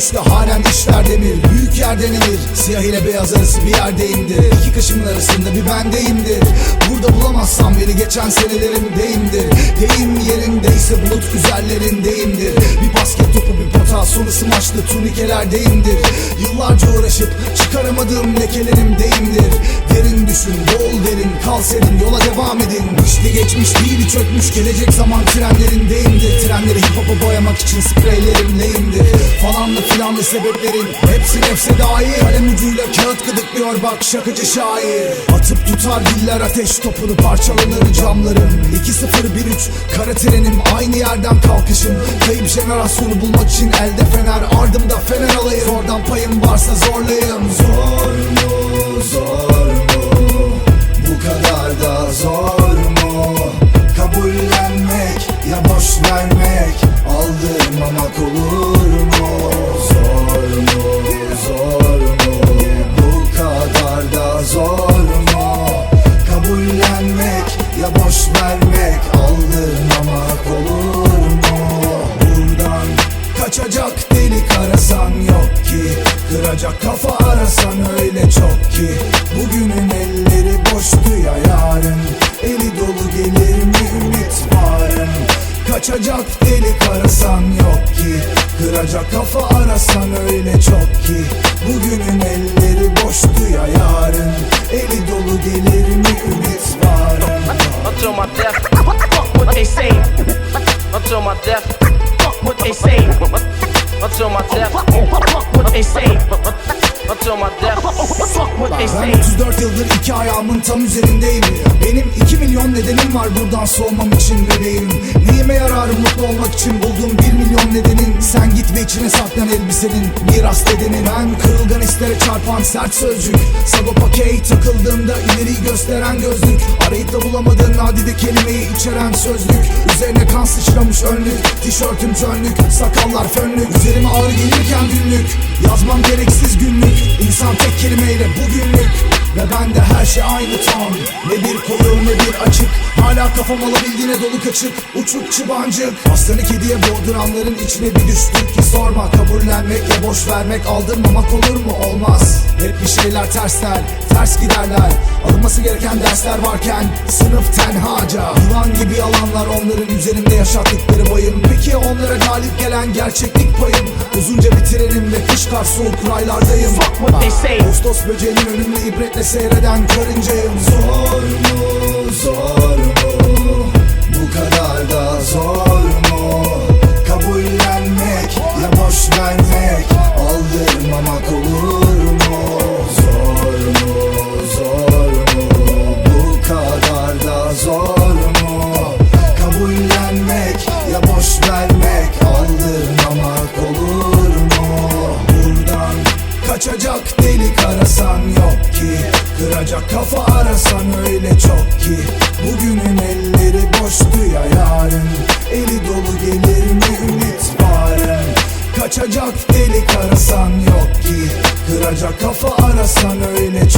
Dönüşte halen işler demir. Büyük yer denenir Siyah ile beyaz arası bir yerdeyimdir İki kaşımın arasında bir bendeyimdir Burada bulamazsam beni geçen senelerimdeyimdir Deyim yerindeyse bulut üzerlerindeyimdir Bir basket topu bir pota sonu smaçlı turnikelerdeyimdir Yıllarca uğraşıp çıkaramadığım lekelerimdeyimdir Derin düşün bol derin kal serin yola devam edin. İşte geçmiş değil çökmüş gelecek zaman trenlerindeyimdir Trenleri hip hop'a boyamak için spreylerimleyimdir Falanlı filanlı sebeplerin hepsi nefse dair. Kalem ucuyla kağıt gıdıklıyor bak şakacı şair. Atıp tutar diller ateş topunu parçalanır camlarım. 2-0-1-3 kara trenim. Aynı yerden kalkışım Kayıp jenerasyonu bulmak için elde fener ardımda fener alayım. Zordan payım varsa zorlayım Zor mu zor mu? Bu kadar da zor arasan öyle çok ki Bugünün elleri boştu ya yarın. Eli dolu gelir mi ümit varın? Kaçacak delik arasan yok ki Kıracak kafa arasan öyle çok ki Bugünün elleri boştu ya yarın. Eli dolu gelir mi ümit varın? Until my death, fuck what they say. Until my death, fuck what they say. Until my death, fuck what they say. Until my death, fuck what they Ben say. 34 yıldır iki ayağımın tam üzerindeyim. Benim 2 milyon nedenim var buradan soğumam için bebeğim. Neyime yarar mutlu olmak için bulduğum 1 milyon nedenin Sen git ve içine saklan elbisenin miras dedenin Ben kırılgan hislere çarpan sert sözcük. Sagopa Key takıldığında ileriyi gösteren gözlük. Arayıp da bulamadığın nadide kelimeyi içeren sözlük. Üzerine kan sıçramış önlük Tişörtüm çönlük Sakallar fönlük. Üzerime ağır gelirken günlük Yazmam gereksiz günlük. İnsan tek kelimeyle bugünlük. Ve bende her şey aynı ton. Ne bir koyu ne bir açık Hala kafam alabildiğine dolu kaçık. Uçuk çıbancık Aslanı kediye boğduranların içine bir düştük ki sorma Kabullenmek ya boş vermek. Aldırmamak olur mu? Olmaz. Hep bir şeyler tersler Ters giderler. Alınması gereken dersler varken Sınıf tenhaca. Yılan gibi yalanlar onların üzerinde yaşattıkları bayım. Peki onlara galip gelen gerçeklik payım? Uzunca bir trenim ve kış kar soğuk raylardayım Fuck what they say. Ağustos böceğinin önümde ibretle seyreden karıncayım. Zor mu? Zor mu arasan yok ki. Kıracak kafa arasan öyle çok ki. Bugünün elleri boştu ya yarın. Eli dolu gelir mi ümit varın? Kaçacak delik arasan yok ki. Kıracak kafa arasan öyle